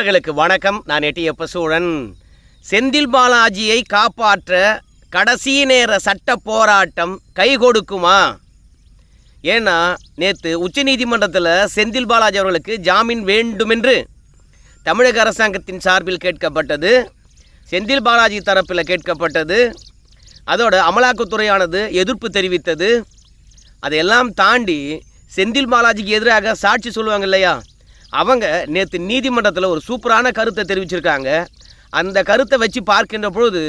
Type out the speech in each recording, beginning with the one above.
நண்பர்களுக்கு வணக்கம். நான் எட்டியப்ப சூழன் செந்தில் பாலாஜியை காப்பாற்ற கடைசி நேர சட்ட போராட்டம் கை கொடுக்குமா? ஏன்னா நேற்று உச்சநீதிமன்றத்தில் செந்தில் பாலாஜி அவர்களுக்கு ஜாமீன் வேண்டுமென்று தமிழக அரசாங்கத்தின் சார்பில் கேட்கப்பட்டது. செந்தில் பாலாஜி தரப்பில் கேட்கப்பட்டது. அதோட அமலாக்கத்துறையானது எதிர்ப்பு தெரிவித்தது. அதையெல்லாம் தாண்டி செந்தில் பாலாஜிக்கு எதிராக சாட்சி சொல்லுவாங்க இல்லையா? அவங்க நேற்று நீதிமன்றத்தில் ஒரு சூப்பரான கருத்தை தெரிவிச்சிருக்காங்க. அந்த கருத்தை வச்சு பார்க்கின்ற பொழுது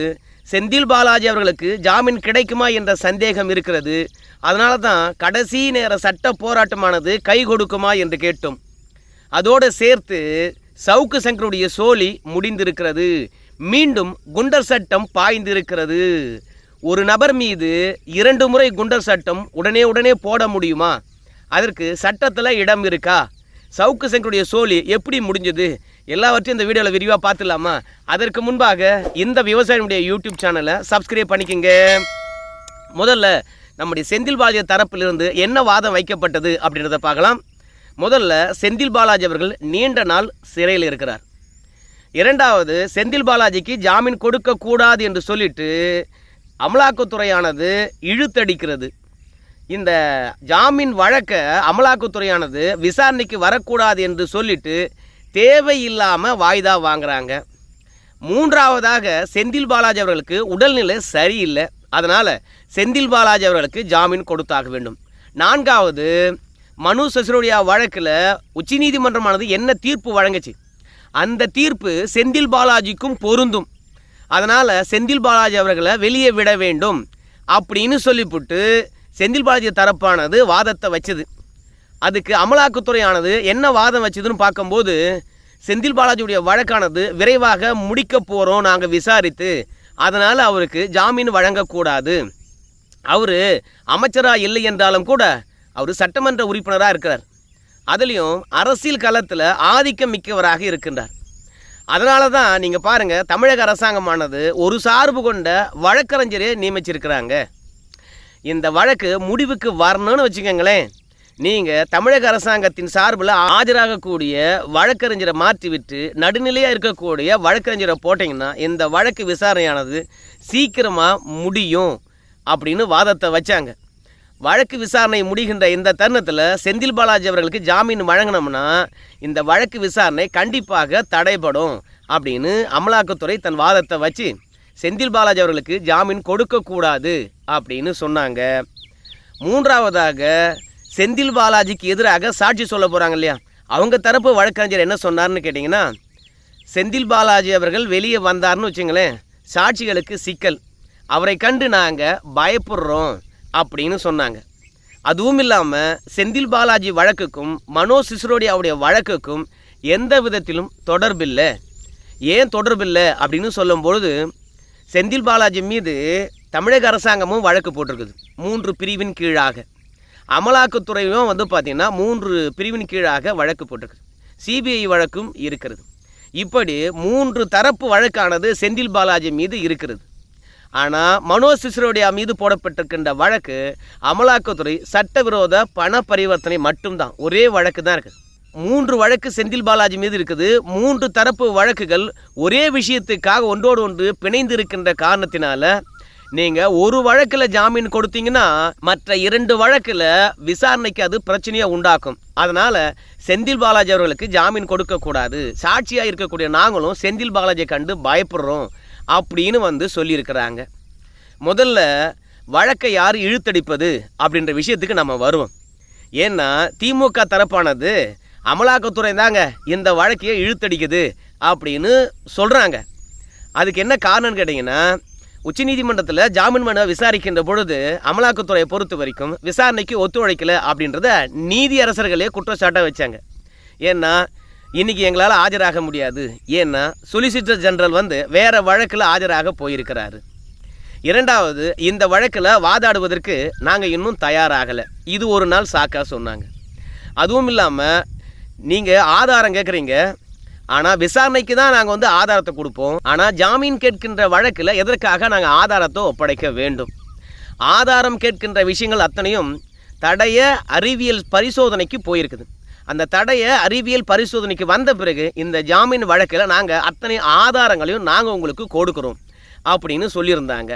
செந்தில் பாலாஜி அவர்களுக்கு ஜாமீன் கிடைக்குமா என்ற சந்தேகம் இருக்கிறது. அதனால தான் கடைசி நேர சட்ட போராட்டமானது கை கொடுக்குமா என்று கேட்டோம். அதோடு சேர்த்து சவுக்கு சங்கருடைய சோலி முடிந்திருக்கிறது. மீண்டும் குண்டர் சட்டம் பாய்ந்திருக்கிறது. ஒரு நபர் மீது இரண்டு முறை குண்டர் சட்டம் உடனே உடனே போட முடியுமா? அதற்கு சட்டத்தில் இடம் இருக்கா? சவுக்கு சங்கருடைய சோழி எப்படி முடிஞ்சது? எல்லாவற்றையும் இந்த வீடியோவில் விரிவாக பார்த்துலாமா அதற்கு முன்பாக இந்த விவசாயினுடைய யூடியூப் சேனலை சப்ஸ்கிரைப் பண்ணிக்கங்க. முதல்ல நம்முடைய செந்தில் பாலாஜி தரப்பிலிருந்து என்ன வாதம் வைக்கப்பட்டது அப்படின்றத பார்க்கலாம். முதல்ல செந்தில் பாலாஜி அவர்கள் நீண்ட நாள் சிறையில் இருக்கிறார். இரண்டாவது செந்தில் பாலாஜிக்கு ஜாமீன் கொடுக்கக்கூடாது என்று சொல்லிட்டு அமலாக்கத்துறையானது இழுத்தடிக்கிறது. இந்த ஜாமீன் வழக்கை அமலாக்கத்துறையானது விசாரணைக்கு வரக்கூடாது என்று சொல்லிட்டு தேவையில்லாமல் வாய்தா வாங்குறாங்க. மூன்றாவதாக செந்தில் பாலாஜி அவர்களுக்கு உடல்நிலை சரியில்லை. அதனால் செந்தில் பாலாஜி அவர்களுக்கு ஜாமீன் கொடுத்தாக வேண்டும். நான்காவது மனு சிசோடியா வழக்கில் உச்சநீதிமன்றமானது என்ன தீர்ப்பு வழங்குச்சு? அந்த தீர்ப்பு செந்தில் பாலாஜிக்கும் பொருந்தும். அதனால் செந்தில் பாலாஜி அவர்களை வெளியே விட வேண்டும். அப்படின்னு சொல்லிவிட்டு செந்தில் பாலாஜி தரப்பானது வாதத்தை வச்சது. அதுக்கு அமலாக்கத்துறையானது என்ன வாதம் வச்சதுன்னு பார்க்கும்போது செந்தில் பாலாஜியுடைய வழக்கானது விரைவாக முடிக்க போகிறோம் நாங்கள் விசாரித்து அதனால் அவருக்கு ஜாமீன் வழங்கக்கூடாது. அவர் அமைச்சராக இல்லை என்றாலும் கூட அவர் சட்டமன்ற உறுப்பினராக இருக்கிறார். அதுலேயும் அரசியல் களத்தில் ஆதிக்கம் மிக்கவராக இருக்கின்றார். அதனால தான் நீங்கள் பாருங்கள் தமிழக அரசாங்கமானது ஒரு சார்பு கொண்ட வழக்கறிஞரே நியமிச்சிருக்கிறாங்க. இந்த வழக்கு முடிவுக்கு வரணும்னு வச்சுக்கோங்களேன். நீங்கள் தமிழக அரசாங்கத்தின் சார்பில் ஆஜராகக்கூடிய வழக்கறிஞரை மாற்றிவிட்டு நடுநிலையாக இருக்கக்கூடிய வழக்கறிஞரை போட்டிங்கன்னா இந்த வழக்கு விசாரணையானது சீக்கிரமாக முடியும் அப்படின்னு வாதத்தை வச்சாங்க. வழக்கு விசாரணை முடிகின்ற இந்த தருணத்தில் செந்தில் பாலாஜி அவர்களுக்கு ஜாமீன் வழங்கினோம்னா இந்த வழக்கு விசாரணை கண்டிப்பாக தடைபடும் அப்படின்னு அமலாக்கத்துறை தன் வாதத்தை வச்சு செந்தில் பாலாஜி அவர்களுக்கு ஜாமீன் கொடுக்கக்கூடாது அப்படின்னு சொன்னாங்க. மூன்றாவதாக செந்தில் பாலாஜிக்கு எதிராக சாட்சி சொல்ல போகிறாங்க இல்லையா? அவங்க தரப்பு வழக்கறிஞர் என்ன சொன்னார்னு கேட்டிங்கன்னா செந்தில் பாலாஜி அவர்கள் வெளியே வந்தார்னு வச்சுங்களேன் சாட்சிகளுக்கு சிக்கல். அவரை கண்டு நாங்கள் பயப்படுறோம் அப்படின்னு சொன்னாங்க. அதுவும் இல்லாமல் செந்தில் பாலாஜி வழக்குக்கும் மனோ சிசோடியாவுடைய வழக்குக்கும் எந்த விதத்திலும் தொடர்பில்லை. ஏன் தொடர்பில்லை அப்படின்னு சொல்லும்பொழுது செந்தில் பாலாஜி மீது தமிழக அரசாங்கமும் வழக்கு போட்டிருக்குது. மூன்று பிரிவின் கீழாக. அமலாக்கத்துறையும் வந்து பார்த்திங்கன்னா மூன்று பிரிவின் கீழாக வழக்கு போட்டிருக்குது. சிபிஐ வழக்கும் இருக்கிறது. இப்படி மூன்று தரப்பு வழக்கானது செந்தில் பாலாஜி மீது இருக்கிறது. ஆனால் மனோஜ் சிசோடியா மீது போடப்பட்டிருக்கின்ற வழக்கு அமலாக்கத்துறை சட்டவிரோத பண பரிவர்த்தனை மட்டும்தான். ஒரே வழக்கு தான் இருக்குது. மூன்று வழக்கு செந்தில் பாலாஜி மீது இருக்குது. மூன்று தரப்பு வழக்குகள் ஒரே விஷயத்துக்காக ஒன்றோடு ஒன்று பிணைந்து இருக்கின்ற காரணத்தினால நீங்கள் ஒரு வழக்கில் ஜாமீன் கொடுத்தீங்கன்னா மற்ற இரண்டு வழக்கில் விசாரணைக்கு அது பிரச்சனையை உண்டாக்கும். அதனால் செந்தில் பாலாஜி அவர்களுக்கு ஜாமீன் கொடுக்கக்கூடாது சாட்சியாக இருக்கக்கூடிய நாங்களும் செந்தில் பாலாஜியை கண்டு பயப்படுறோம் அப்படின்னு வந்து சொல்லியிருக்கிறாங்க. முதல்ல வழக்கை யார் இழுத்தடிப்பது அப்படின்ற விஷயத்துக்கு நம்ம வருவோம். ஏன்னா திமுக தரப்பானது அமலாக்கத்துறை தாங்க இந்த வழக்கையை இழுத்தடிக்குது அப்படின்னு சொல்கிறாங்க அதுக்கு என்ன காரணம்னு கேட்டிங்கன்னா உச்சநீதிமன்றத்தில் ஜாமீன் மனுவை விசாரிக்கின்ற பொழுது அமலாக்கத்துறையை பொறுத்த வரைக்கும் விசாரணைக்கு ஒத்துழைக்கல அப்படின்றத நீதியரசர்களே குற்றச்சாட்டாக வச்சாங்க. ஏன்னா இன்றைக்கி எங்களால் ஆஜராக முடியாது. ஏன்னா சொலிசிட்டர் ஜெனரல் வந்து வேறு வழக்கில் ஆஜராக போயிருக்கிறாரு. இரண்டாவது இந்த வழக்கில் வாதாடுவதற்கு நாங்கள் இன்னும் தயாராகலை. இது ஒரு நாள் சாக்காக சொன்னாங்க. அதுவும் இல்லாமல் நீங்கள் ஆதாரம் கேட்குறீங்க ஆனால் விசாரணைக்கு தான் நாங்கள் வந்து ஆதாரத்தை கொடுப்போம். ஆனால் ஜாமீன் கேட்கின்ற வழக்கில் எதற்காக நாங்கள் ஆதாரத்தை ஒப்படைக்க வேண்டும்? ஆதாரம் கேட்கின்ற விஷயங்கள் அத்தனையும் தடைய அறிவியல் பரிசோதனைக்கு போயிருக்குது. அந்த தடையை அறிவியல் பரிசோதனைக்கு வந்த பிறகு இந்த ஜாமீன் வழக்கில் நாங்கள் அத்தனை ஆதாரங்களையும் நாங்கள் உங்களுக்கு கொடுக்குறோம். அப்படின்னு சொல்லியிருந்தாங்க.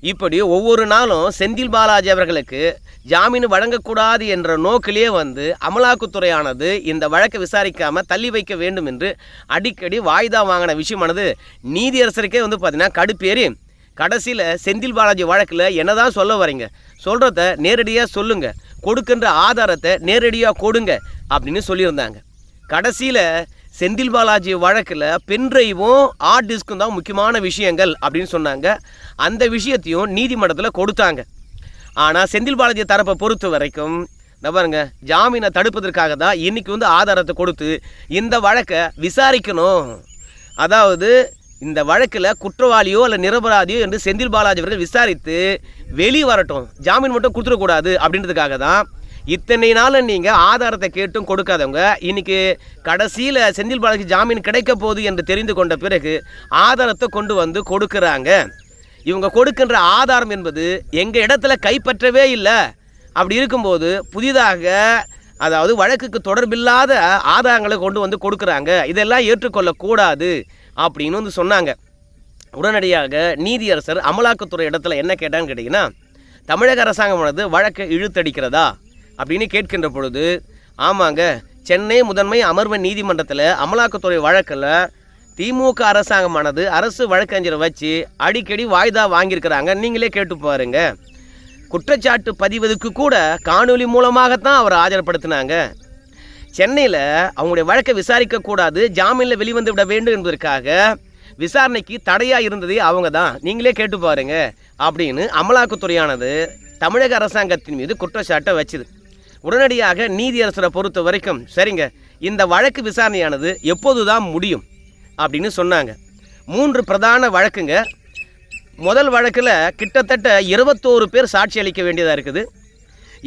இப்படி ஒவ்வொரு நாளும் செந்தில் பாலாஜி அவர்களுக்கு ஜாமீன் வழங்கக்கூடாது என்ற நோக்கிலேயே வந்து அமலாக்கத்துறையானது இந்த வழக்கை விசாரிக்காமல் தள்ளி வைக்க வேண்டும் என்று அடிக்கடி வாய்தா வாங்கின விஷயமானது நீதியரசருக்கே வந்து பார்த்தீங்கன்னா கடுப்பேறி. கடைசியில் செந்தில் பாலாஜி வழக்கில் என்னதான் சொல்ல வரீங்க? சொல்கிறத நேரடியாக சொல்லுங்கள் கொடுக்கின்ற ஆதாரத்தை நேரடியாக கொடுங்க அப்படின்னு சொல்லியிருந்தாங்க. கடைசியில் செந்தில் பாலாஜி வழக்கில் பென்ட்ரைவும் ஹார்ட் டிஸ்க்கும் தான் முக்கியமான விஷயங்கள் அப்படின்னு சொன்னாங்க. அந்த விஷயத்தையும் நீதிமன்றத்தில் கொடுத்தாங்க. ஆனால் செந்தில் பாலாஜி தரப்பை பொறுத்த வரைக்கும் இந்த பாருங்க ஜாமீனை தடுப்பதற்காக தான் இன்னைக்கு வந்து ஆதாரத்தை கொடுத்து இந்த வழக்கை விசாரிக்கணும். அதாவது இந்த வழக்கில் குற்றவாளியோ அல்ல நிரபராதியோ என்று செந்தில் பாலாஜி அவர்கள் விசாரித்து வெளியே வரட்டும் ஜாமீன் மட்டும் கொடுத்துடக்கூடாது அப்படின்றதுக்காக தான் இத்தனை நாள் நீங்கள் ஆதாரத்தை கேட்டும் கொடுக்காதவங்க இன்னைக்கு கடைசியில் செந்தில் பாலாஜி ஜாமீன் கிடைக்க போகுது என்று தெரிந்து கொண்ட பிறகு ஆதாரத்தை கொண்டு வந்து கொடுக்குறாங்க. இவங்க கொடுக்கின்ற ஆதாரம் என்பது எங்கள் இடத்துல கைப்பற்றவே இல்லை. அப்படி இருக்கும்போது புதிதாக அதாவது வழக்குக்கு தொடர்பில்லாத ஆதாரங்களை கொண்டு வந்து கொடுக்குறாங்க. இதெல்லாம் ஏற்றுக்கொள்ளக்கூடாது அப்படின்னு வந்து சொன்னாங்க. உடனடியாக நீதியரசர் அமலாக்கத்துறை இடத்துல என்ன கேட்டான்னு கேட்டிங்கன்னா தமிழக அரசாங்கமானது வழக்கை இழுத்தடிக்கிறதா? அப்படின்னு கேட்கின்ற பொழுது ஆமாங்க சென்னை முதன்மை அமர்வு நீதிமன்றத்தில் அமலாக்கத்துறை வழக்கில் திமுக அரசாங்கமானது அரசு வழக்கறிஞரை வச்சு அடிக்கடி வாய்தா வாங்கியிருக்கிறாங்க. நீங்களே கேட்டு பாருங்க. குற்றச்சாட்டு பதிவதுக்கு கூட காணொளி மூலமாகத்தான் அவர் ஆஜர்படுத்தினாங்க. சென்னையில் அவங்களுடைய வழக்கை விசாரிக்கக்கூடாது ஜாமீனில் வெளிவந்து விட வேண்டும் என்பதற்காக விசாரணைக்கு தடையாக இருந்ததே அவங்க தான். நீங்களே கேட்டு பாருங்க. அப்படின்னு அமலாக்கத்துறையானது தமிழக அரசாங்கத்தின் மீது குற்றச்சாட்டை வச்சுது. உடனடியாக நீதியரசரை பொறுத்த வரைக்கும் சரிங்க இந்த வழக்கு விசாரணையானது எப்போது தான் முடியும் அப்படின்னு சொன்னாங்க. மூன்று பிரதான வழக்குங்க. முதல் வழக்கில் கிட்டத்தட்ட இருபத்தோரு பேர் சாட்சி அளிக்க வேண்டியதாக இருக்குது.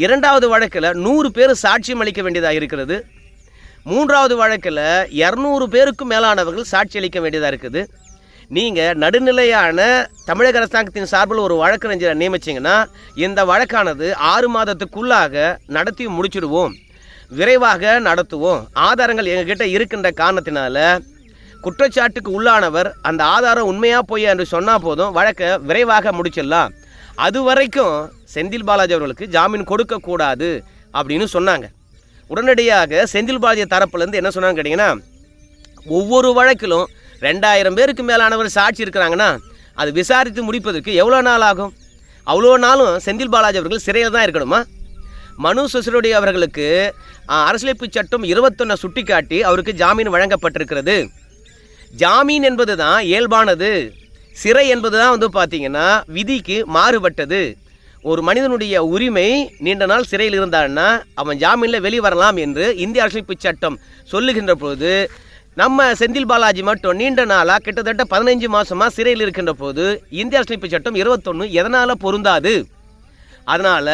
இரண்டாவது வழக்கில் நூறு பேர் சாட்சியம் அளிக்க வேண்டியதாக இருக்கிறது. மூன்றாவது வழக்கில் இரநூறு பேருக்கும் மேலானவர்கள் சாட்சி அளிக்க வேண்டியதாக இருக்குது. நீங்கள் நடுநிலையான தமிழக அரசாங்கத்தின் சார்பில் ஒரு வழக்கறிஞரை நியமிச்சிங்கன்னா இந்த வழக்கானது ஆறு மாதத்துக்குள்ளாக நடத்தி முடிச்சிடுவோம். விரைவாக நடத்துவோம். ஆதாரங்கள் எங்ககிட்ட இருக்கின்ற காரணத்தினால குற்றச்சாட்டுக்கு உள்ளானவர் அந்த ஆதாரம் உண்மையாக போய் என்று சொன்னால் போதும் வழக்கை விரைவாக முடிச்சிடலாம். அது வரைக்கும் செந்தில் பாலாஜி அவர்களுக்கு ஜாமீன் கொடுக்கக்கூடாது அப்படின்னு சொன்னாங்க. உடனடியாக செந்தில் பாலாஜி தரப்புலேருந்து என்ன சொன்னாங்க கேட்டிங்கன்னா ஒவ்வொரு வழக்கிலும் ரெண்டாயிரம் பேருக்கு மேலானவர் சாட்சி இருக்கிறாங்கன்னா அது விசாரித்து முடிப்பதற்கு எவ்வளோ நாள் ஆகும்? அவ்வளோ நாளும் செந்தில் பாலாஜி அவர்கள் சிறையில் தான் இருக்கணுமா? மனு சிசோடி அவர்களுக்கு அரசியலமைப்பு சட்டம் இருபத்தொன்னை சுட்டிக்காட்டி அவருக்கு ஜாமீன் வழங்கப்பட்டிருக்கிறது. ஜாமீன் என்பது தான் இயல்பானது. சிறை என்பது தான் வந்து பார்த்திங்கன்னா விதிக்கு மாறுபட்டது. ஒரு மனிதனுடைய உரிமை நீண்ட நாள் சிறையில் இருந்தான்னா அவன் ஜாமீனில் வெளிவரலாம் என்று இந்திய அரசியலமைப்பு சட்டம் சொல்லுகின்ற பொழுது நம்ம செந்தில் பாலாஜி மட்டும் நீண்ட நாளாக கிட்டத்தட்ட பதினைஞ்சு மாசமாக சிறையில் இருக்கின்ற போது இந்திய அரசியலமைப்பு சட்டம் இருபத்தொன்று எதனால் பொருந்தாது? அதனால்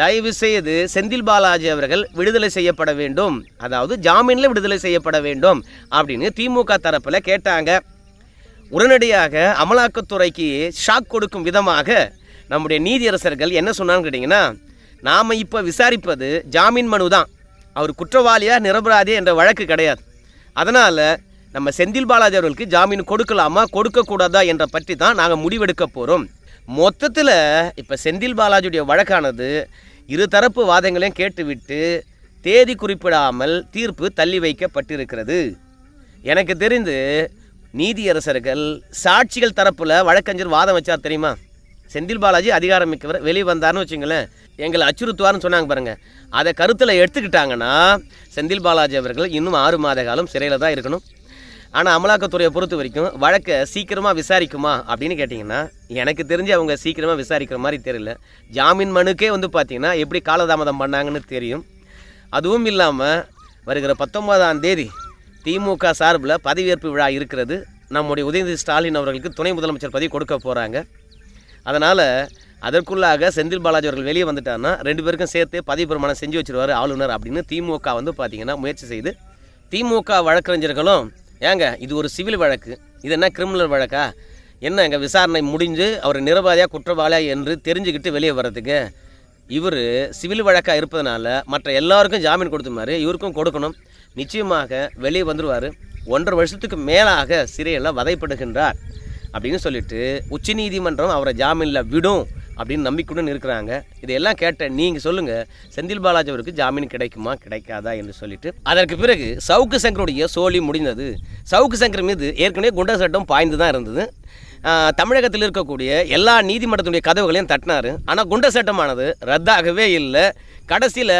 தயவு செய்து செந்தில் பாலாஜி அவர்கள் விடுதலை செய்யப்பட வேண்டும். அதாவது ஜாமீனில் விடுதலை செய்யப்பட வேண்டும் அப்படின்னு திமுக தரப்பில் கேட்டாங்க. உடனடியாக அமலாக்கத்துறைக்கு ஷாக் கொடுக்கும் விதமாக நம்முடைய நீதியரசர்கள் என்ன சொன்னான்னு கேட்டிங்கன்னா நாம் இப்போ விசாரிப்பது ஜாமீன் மனு தான் அவர் குற்றவாளியாக நிரபராதி என்ற வழக்கு கிடையாது. அதனால் நம்ம செந்தில் பாலாஜி அவர்களுக்கு ஜாமீன் கொடுக்கலாமா கொடுக்கக்கூடாதா என்ற பற்றி தான் நாங்கள் முடிவெடுக்க போகிறோம் மொத்தத்தில் இப்போ செந்தில் பாலாஜியுடைய வழக்கானது இருதரப்பு வாதங்களையும் கேட்டுவிட்டு தேதி குறிப்பிடாமல் தீர்ப்பு தள்ளி வைக்கப்பட்டிருக்கிறது. எனக்கு தெரிந்து நீதியரசர்கள் சாட்சிகள் தரப்பில் வழக்கறிஞர் வாதம் வச்சார் தெரியுமா? செந்தில் பாலாஜி அதிகாரம் மிக்கவர் வெளியே வந்தார்னு வச்சுங்களேன். எங்களை அச்சுறுத்துவார்னு சொன்னாங்க பாருங்கள் அதை கருத்தில் எடுத்துக்கிட்டாங்கன்னா செந்தில் பாலாஜி அவர்கள் இன்னும் ஆறு மாத காலம் சிறையில் தான் இருக்கணும். ஆனால் அமலாக்கத்துறையை பொறுத்த வரைக்கும் வழக்கை சீக்கிரமாக விசாரிக்குமா அப்படின்னு கேட்டிங்கன்னா எனக்கு தெரிஞ்சு அவங்க சீக்கிரமாக விசாரிக்கிற மாதிரி தெரியல. ஜாமீன் மனுக்கே வந்து பார்த்திங்கன்னா எப்படி காலதாமதம் பண்ணாங்கன்னு தெரியும். அதுவும் இல்லாமல் வருகிற பத்தொன்பதாம் தேதி திமுக சார்பில் பதவியேற்பு விழா இருக்கிறது. நம்முடைய உதயநிதி ஸ்டாலின் அவர்களுக்கு துணை முதலமைச்சர் பதவி கொடுக்க போகிறாங்க அதனால் அதற்குள்ளாக செந்தில் பாலாஜி அவர்கள் வெளியே வந்துட்டார்னா ரெண்டு பேருக்கும் சேர்த்து பதவி பிரமாணம் செஞ்சு வச்சிருவாரு ஆளுநர் அப்படின்னு திமுக வந்து பார்த்தீங்கன்னா முயற்சி செய்து. திமுக வழக்கறிஞர்களும் ஏங்க இது ஒரு சிவில் வழக்கு. இது என்ன கிரிமினல் வழக்கா? என்ன எங்கள் விசாரணை முடிஞ்சு அவர் நிரபராதியா குற்றவாளியா என்று தெரிஞ்சுக்கிட்டு வெளியே வர்றதுக்கு? இவர் சிவில் வழக்காக இருப்பதனால மற்ற எல்லாருக்கும் ஜாமீன் கொடுத்த மாதிரி இவருக்கும் கொடுக்கணும். நிச்சயமாக வெளியே வந்துடுவார் ஒன்றரை வருஷத்துக்கு மேலாக சிறையில் வதைப்படுகின்றார். அப்படின்னு சொல்லிட்டு உச்சநீதிமன்றம் அவரை ஜாமீனில் விடும் அப்படின்னு நம்பிக்கையுடன் இருக்கிறாங்க. இதையெல்லாம் கேட்ட நீங்கள் சொல்லுங்கள் செந்தில் பாலாஜி அவருக்கு ஜாமீன் கிடைக்குமா கிடைக்காதா என்று சொல்லிட்டு அதற்கு பிறகு சவுக்கு சங்கருடைய சோழி முடிந்தது. சவுக்கு சங்கர் மீது ஏற்கனவே குண்டா சட்டம் பாய்ந்து தான் இருந்தது. தமிழகத்தில் இருக்கக்கூடிய எல்லா நீதிமன்றத்துடைய கதவுகளையும் தட்டினார். ஆனால் குண்ட சட்டமானது ரத்தாகவே இல்லை. கடைசியில்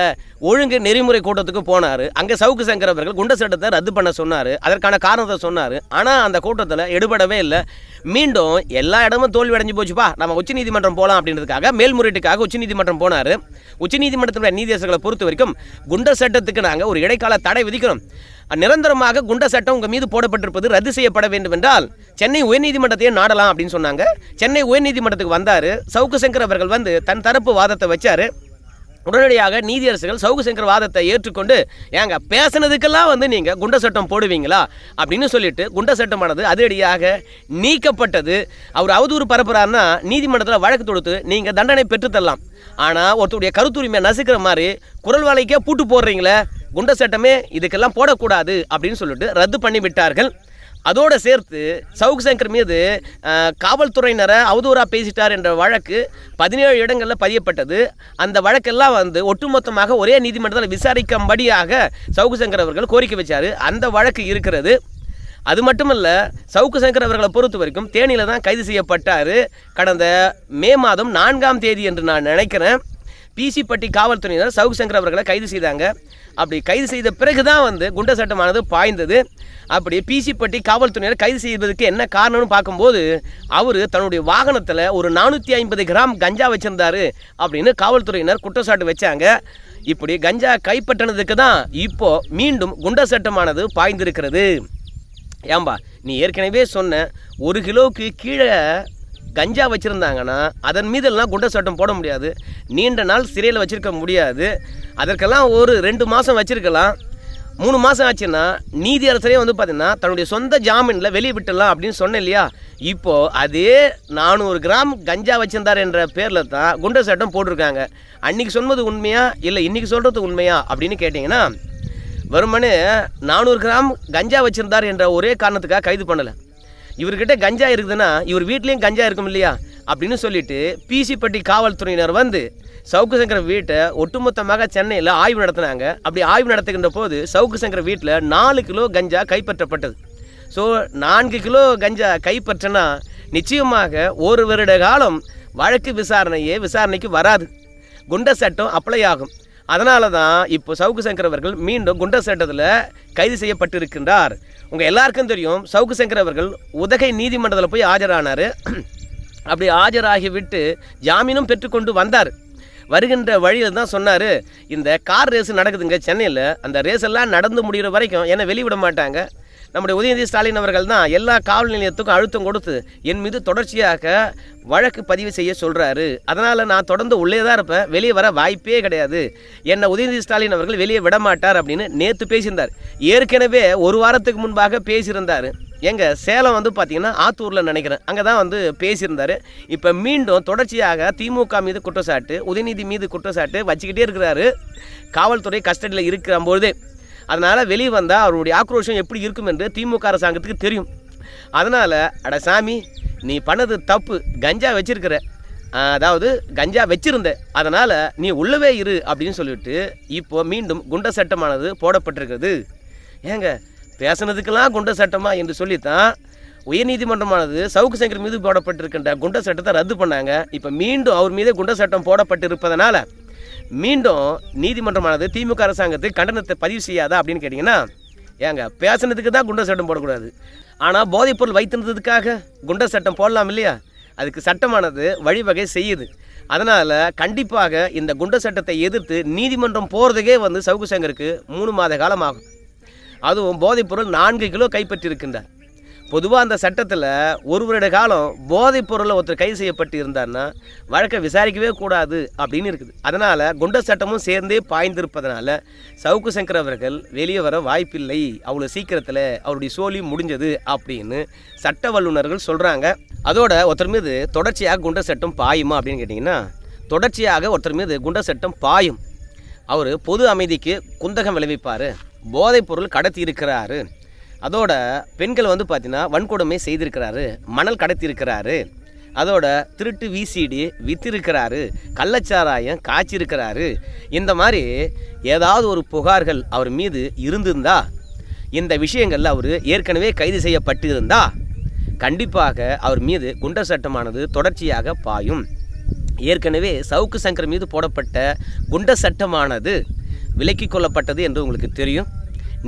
ஒழுங்கு நெறிமுறை கூட்டத்துக்கு போனார். அங்கே சவுக்கு சங்கர் அவர்கள் குண்ட சட்டத்தை ரத்து பண்ண சொன்னார். அதற்கான காரணத்தை சொன்னார். ஆனால் அந்த கூட்டத்தில் எடுபடவே இல்லை. மீண்டும் எல்லா இடமும் தோல்வி அடைஞ்சு போச்சுப்பா. நம்ம உச்சநீதிமன்றம் போகலாம் அப்படின்றதுக்காக மேல்முறையீட்டுக்காக உச்சநீதிமன்றம் போனார். உச்சநீதிமன்றத்தினுடைய நீதியரசர்களை பொறுத்த வரைக்கும் குண்ட சட்டத்துக்கு நாங்கள் ஒரு இடைக்கால தடை விதிக்கிறோம். நிரந்தரமாக குண்ட சட்டம் உங்கள் மீது போடப்பட்டிருப்பது ரத்து செய்யப்பட வேண்டும் என்றால் சென்னை உயர்நீதிமன்றத்தையே நாடலாம் அப்படின்னு சொன்னாங்க. சென்னை உயர்நீதிமன்றத்துக்கு வந்தார். சவுக்கு சங்கர் அவர்கள் வந்து தன் தரப்பு வாதத்தை வச்சார். உடனடியாக நீதியரசுகள் சவுக்கு சங்கர் வாதத்தை ஏற்றுக்கொண்டு ஏங்க பேசுனதுக்கெல்லாம் வந்து நீங்கள் குண்ட சட்டம் போடுவீங்களா? அப்படின்னு சொல்லிட்டு குண்ட சட்டமானது அதிரடியாக நீக்கப்பட்டது. அவர் அவதூறு பரப்புறாருன்னா நீதிமன்றத்தில் வழக்கு தொடுத்து நீங்கள் தண்டனை பெற்றுத்தரலாம் ஆனால் ஒருத்தருடைய கருத்துரிமையை நசுக்கிற மாதிரி குரல் வாழைக்கே பூட்டு போடுறீங்களே குண்ட சட்டமே இதுக்கெல்லாம் போடக்கூடாது அப்படின்னு சொல்லிட்டு ரத்து பண்ணி விட்டார்கள் அதோடு சேர்த்து சவுக் சங்கர் மீது காவல்துறையினரை அவதூறாக பேசிட்டார் என்ற வழக்கு பதினேழு இடங்களில் பதியப்பட்டது. அந்த வழக்கெல்லாம் வந்து ஒட்டுமொத்தமாக ஒரே நீதிமன்றத்தில் விசாரிக்கும்படியாக சவுக்கு சங்கர் அவர்கள் கோரிக்கை வச்சார். அந்த வழக்கு இருக்கிறது. அது மட்டுமல்ல சவுக்கு சங்கர் அவர்களை பொறுத்த வரைக்கும் தேனியில் தான் கைது செய்யப்பட்டார். கடந்த மே மாதம் நான்காம் தேதி என்று நான் நினைக்கிறேன். பிசிப்பட்டி காவல்துறையினர் சவுக் சங்கர் அவர்களை கைது செய்தாங்க. அப்படி கைது செய்த பிறகு தான் வந்து குண்ட சட்டமானது பாய்ந்தது. அப்படி பிசிப்பட்டி காவல்துறையினர் கைது செய்வதற்கு என்ன காரணம்னு பார்க்கும்போது அவர் தன்னுடைய வாகனத்தில் ஒரு நானூற்றி ஐம்பது கிராம் கஞ்சா வச்சுருந்தாரு அப்படின்னு காவல்துறையினர் குற்றச்சாட்டு வச்சாங்க. இப்படி கஞ்சா கைப்பற்றினதுக்கு தான் இப்போது மீண்டும் குண்ட சட்டமானது பாய்ந்திருக்கிறது. ஏம்பா நீ ஏற்கனவே சொன்ன ஒரு கிலோவுக்கு கீழே கஞ்சா வச்சுருந்தாங்கன்னா அதன் மீதெல்லாம் குண்டை சட்டம் போட முடியாது. நீண்ட நாள் சிறையில் வச்சுருக்க முடியாது. அதற்கெல்லாம் ஒரு ரெண்டு மாதம் வச்சுருக்கலாம். மூணு மாதம் ஆச்சுன்னா நீதி அரசரே வந்து பார்த்தீங்கன்னா தன்னுடைய சொந்த ஜாமீனில் வெளியே விட்டுடலாம் அப்படின்னு சொன்னேன் இல்லையா? இப்போது அதே நானூறு கிராம் கஞ்சா வச்சிருந்தார் என்ற பேரில் தான் குண்டை சட்டம் போட்டிருக்காங்க. அன்றைக்கி சொன்னது உண்மையா? இல்லை இன்றைக்கி சொல்கிறது உண்மையா? அப்படின்னு கேட்டிங்கன்னா வெறுமனே நானூறு கிராம் கஞ்சா வச்சுருந்தார் என்ற ஒரே காரணத்துக்காக கைது பண்ணலை. இவர்கிட்ட கஞ்சா இருக்குதுன்னா இவர் வீட்லேயும் கஞ்சா இருக்கும் இல்லையா? அப்படின்னு சொல்லிட்டு பிசிப்பட்டி காவல்துறையினர் வந்து சவுக்கு சங்கர வீட்டை ஒட்டுமொத்தமாக சென்னையில் ஆய்வு நடத்தினாங்க. அப்படி ஆய்வு நடத்துகின்ற போது சவுக்கு சங்கர வீட்டில் நாலு கிலோ கஞ்சா கைப்பற்றப்பட்டது. ஸோ நான்கு கிலோ கஞ்சா கைப்பற்றினா நிச்சயமாக ஒரு வருட காலம் வழக்கு விசாரணையே விசாரணைக்கு வராது. குண்ட சட்டம் அப்ளை ஆகும். அதனால தான் இப்போ சவுக்கு சங்கர் அவர்கள் மீண்டும் குண்டர் சட்டத்தில் கைது செய்யப்பட்டிருக்கின்றார். உங்கள் எல்லாருக்கும் தெரியும் சவுக்கு சங்கர் அவர்கள் உதகை நீதிமன்றத்தில் போய் ஆஜரானார். அப்படி ஆஜராகிவிட்டு ஜாமீனும் பெற்றுக்கொண்டு வந்தார். வருகின்ற வழியில் தான் சொன்னார் இந்த கார் ரேஸ் நடக்குதுங்க சென்னையில் அந்த ரேஸ் எல்லாம் நடந்து முடிகிற வரைக்கும் என்னை வெளிவிட மாட்டாங்க. நம்முடைய உதயநிதி ஸ்டாலின் அவர்கள் தான் எல்லா காவல் நிலையத்துக்கும் அழுத்தம் கொடுத்து என் மீது தொடர்ச்சியாக வழக்கு பதிவு செய்ய சொல்கிறாரு அதனால் நான் தொடர்ந்து உள்ளே தான் இருப்பேன். வெளியே வர வாய்ப்பே கிடையாது. என்னை உதயநிதி ஸ்டாலின் அவர்கள் வெளியே விட மாட்டார் அப்படின்னு நேற்று பேசியிருந்தார். ஏற்கனவே ஒரு வாரத்துக்கு முன்பாக பேசியிருந்தார். எங்கள் சேலம் வந்து பார்த்திங்கன்னா ஆத்தூரில் நினைக்கிறேன். அங்கே தான் வந்து பேசியிருந்தார். இப்போ மீண்டும் தொடர்ச்சியாக திமுக மீது குற்றச்சாட்டு உதயநிதி மீது குற்றச்சாட்டு வச்சுக்கிட்டே இருக்கிறாரு. காவல்துறை கஸ்டடியில் இருக்கிற போதே அதனால் வெளியே வந்தால் அவருடைய ஆக்ரோஷம் எப்படி இருக்கும் என்று திமுக அரசாங்கத்துக்கு தெரியும். அதனால் அட சாமி நீ பண்ணது தப்பு கஞ்சா வச்சிருக்கிற. அதாவது கஞ்சா வச்சிருந்த. அதனால் நீ உள்ளவே இரு அப்படின்னு சொல்லிட்டு இப்போ மீண்டும் குண்ட சட்டமானது போடப்பட்டிருக்கிறது. ஏங்க பேசுனதுக்கெல்லாம் குண்ட சட்டமா என்று சொல்லித்தான் உயர்நீதிமன்றமானது சவுக்கு சங்கர் மீது போடப்பட்டிருக்கின்ற குண்ட சட்டத்தை ரத்து பண்ணாங்க. இப்போ மீண்டும் அவர் மீதே குண்ட சட்டம் போடப்பட்டிருப்பதனால மீண்டும் நீதிமன்றமானது திமுக அரசாங்கத்துக்கு கண்டனத்தை பதிவு செய்யாதா அப்படின்னு கேட்டிங்கன்னா ஏங்க பேசுனதுக்கு தான் குண்ட சட்டம் போடக்கூடாது. ஆனால் போதைப்பொருள் வைத்திருந்ததுக்காக குண்ட சட்டம் போடலாம் இல்லையா? அதுக்கு சட்டமானது வழிவகை செய்யுது. அதனால் கண்டிப்பாக இந்த குண்ட சட்டத்தை எதிர்த்து நீதிமன்றம் போகிறதுக்கே வந்து சவுக்கு சங்கருக்கு மூணு மாத காலம் ஆகும். அதுவும் போதைப்பொருள் நான்கு கிலோ கைப்பற்றியிருக்கின்றார். பொதுவாக அந்த சட்டத்தில் ஒரு வருட காலம் போதைப் பொருளில் ஒருத்தர் கைது செய்யப்பட்டு இருந்தார்னா வழக்கை விசாரிக்கவே கூடாது அப்படின்னு இருக்குது. அதனால் குண்ட சட்டமும் சேர்ந்தே பாய்ந்திருப்பதனால சவுக்கு சங்கர் அவர்கள் வெளியே வர வாய்ப்பில்லை. அவ்வளோ சீக்கிரத்தில் அவருடைய சோழி முடிஞ்சது அப்படின்னு சட்ட வல்லுநர்கள் சொல்கிறாங்க அதோட ஒருத்தர் மீது தொடர்ச்சியாக குண்ட சட்டம் பாயுமா அப்படின்னு கேட்டிங்கன்னா தொடர்ச்சியாக ஒருத்தர் மீது குண்ட சட்டம் பாயும். அவர் பொது அமைதிக்கு குந்தகம் விளைவிப்பார். போதைப் பொருள் கடத்தி இருக்கிறாரு அதோட பெண்கள் வந்து பார்த்தீங்கன்னா வன்கொடுமை செய்திருக்கிறாரு மணல் கடத்தி இருக்கிறாரு அதோட திருட்டு விசிடி வித்திருக்கிறாரு கள்ளச்சாராயம் காய்ச்சிருக்கிறாரு. இந்த மாதிரி ஏதாவது ஒரு புகார்கள் அவர் மீது இருந்திருந்தா இந்த விஷயங்களில் அவர் ஏற்கனவே கைது செய்யப்பட்டு இருந்தா கண்டிப்பாக அவர் மீது குண்டர் சட்டமானது தொடர்ச்சியாக பாயும். ஏற்கனவே சவுக்கு சங்கர் மீது போடப்பட்ட குண்ட சட்டமானது விலக்கிக் கொள்ளப்பட்டது என்று உங்களுக்கு தெரியும்.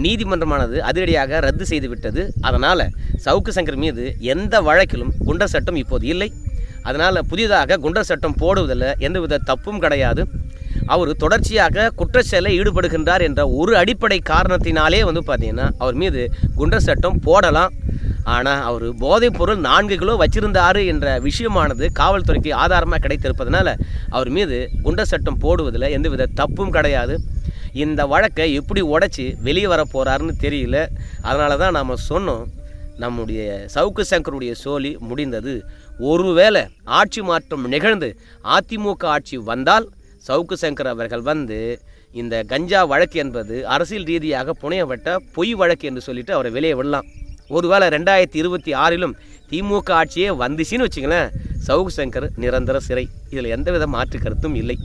நீதிமன்றமானது அதிரடியாக ரத்து செய்து விட்டது அதனால் சவுக்கு சங்கர் மீது எந்த வழக்கிலும் குண்டர் சட்டம் இப்போது இல்லை. அதனால் புதிதாக குண்டர் சட்டம் போடுவதில் எந்தவித தப்பும் கிடையாது. அவர் தொடர்ச்சியாக குற்றச்செயலில் ஈடுபடுகின்றார் என்ற ஒரு அடிப்படை காரணத்தினாலே வந்து பார்த்தீங்கன்னா அவர் மீது குண்டர் சட்டம் போடலாம். ஆனால் அவர் போதைப் பொருள் நான்கு கிலோ வச்சிருந்தார் என்ற விஷயமானது காவல்துறைக்கு ஆதாரமாக கிடைத்திருப்பதனால அவர் மீது குண்டர் சட்டம் போடுவதில் எந்தவித தப்பும் கிடையாது. இந்த வழக்கை எப்படி உடைச்சி வெளியே வர போகிறாருன்னு தெரியல. அதனால தான் நாம் சொன்னோம் நம்முடைய சவுக்கு சங்கருடைய சோழி முடிந்தது. ஒருவேளை ஆட்சி மாற்றம் நிகழ்ந்து அதிமுக ஆட்சி வந்தால் சவுக்கு சங்கர் அவர்கள் வந்து இந்த கஞ்சா வழக்கு என்பது அரசியல் ரீதியாக புனையப்பட்ட பொய் வழக்கு என்று சொல்லிட்டு அவரை வெளியே விடலாம். ஒருவேளை ரெண்டாயிரத்தி இருபத்தி ஆறிலும் திமுக ஆட்சியே வந்துச்சுன்னு வச்சுங்களேன் சவுக்கு சங்கர் நிரந்தர சிறை. இதில் எந்தவித மாற்று கருத்தும் இல்லை.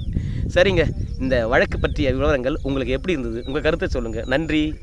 சரிங்க. இந்த வழக்கு பற்றிய விவரங்கள் உங்களுக்கு எப்படி இருந்தது? உங்கள் கருத்தை சொல்லுங்கள் நன்றி.